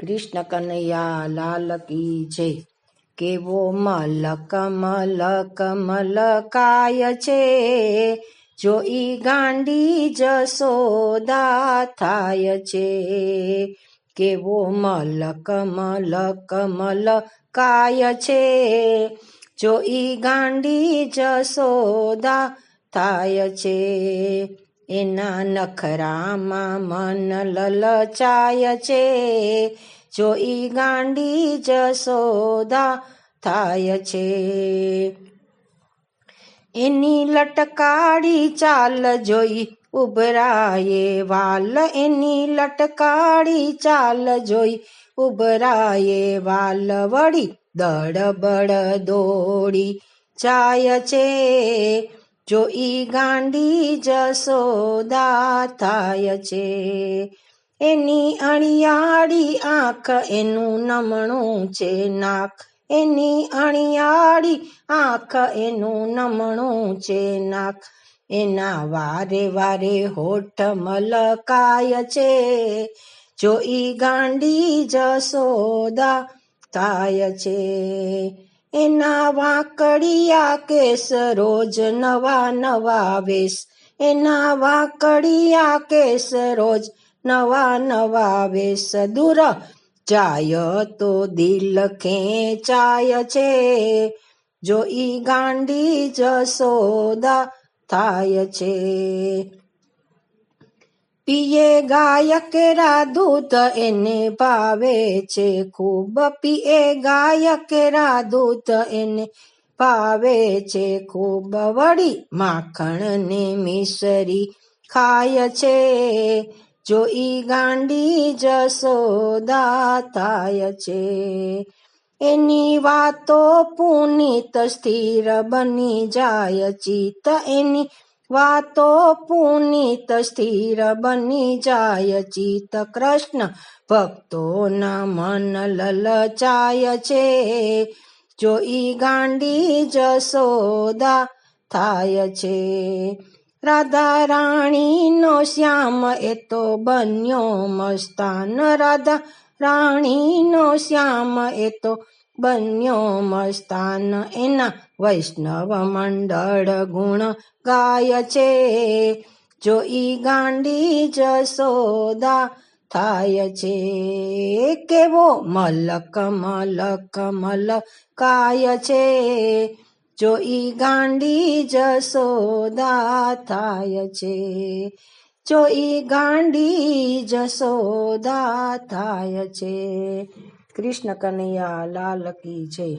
કૃષ્ણ કનૈયા, લાલ કી જય. કેવો મલક મલક મલકાય છે. છે જોઈ ગાંડી જસોદા થાય છે. કેવો મલક મલક મલકાય છે. છે જોઈ ગાંડી જસોદા થાય છે. એના નખરામાં મન લલચાય છે. જોઈ ગાંડી જસોદા થાય છે. એની લટકાડી ચાલ જોઈ ઉભરાયે વાલ. એની લટકાડી ચાલ જોઈ ઉભરાયે વાલ. વળી દડબડ દોડી જાય છે. જોઈ ગાંડી જસોદા થાય છે. એની અણિયાળી આંખ એનું નમણું છે નાક. એની અણિયાળી આંખ એનું નમણું છે નાક. એના વારે વારે હોઠ મલકાય છે. જોઈ ગાંડી જસોદા થાય છે. એના વાંકડિયા કેસ રોજ નવા નવા વેશ એના વાંકડિયા કેસ રોજ નવા નવા વેશ દૂર જાય તો દિલ ખેંચાય છે. જો ઈ ગાંડી જસોદા થાય છે. પીએ ગાય કેરા દૂધ એને ભાવે છે ખૂબ પીએ ગાય કેરા દૂધ એને ભાવે છે ખૂબ વળી માખણ ને મિસરી ખાય છે જોઈ ગાંડી જસોદા થાય છે એની વાતો પુનિત સ્થિર બની જાય ચિત એની વાતો પુનિત સ્થિર બની જાય. ચિત કૃષ્ણ ભક્તોના મન લલચાય છે. જોઈ ગાંડી જસોદા થાય છે. રાધા રાણીનો શ્યામ એ તો બન્યો મસ્તાન. રાધા રાણીનો શ્યામ એ તો બન્યો મસ્તાન એના વૈષ્ણવ મંડળ ગુણ ગાય છે. જો ઈ ગાંડી જસોદા થાય છે, કેવો મલક મલક મલ છે. છે ઈ ગાંડી જસોદા થાય છે જોઈ ગાંડી જસોદા થાય છે. કૃષ્ણ કનૈયા લાલ કી જય.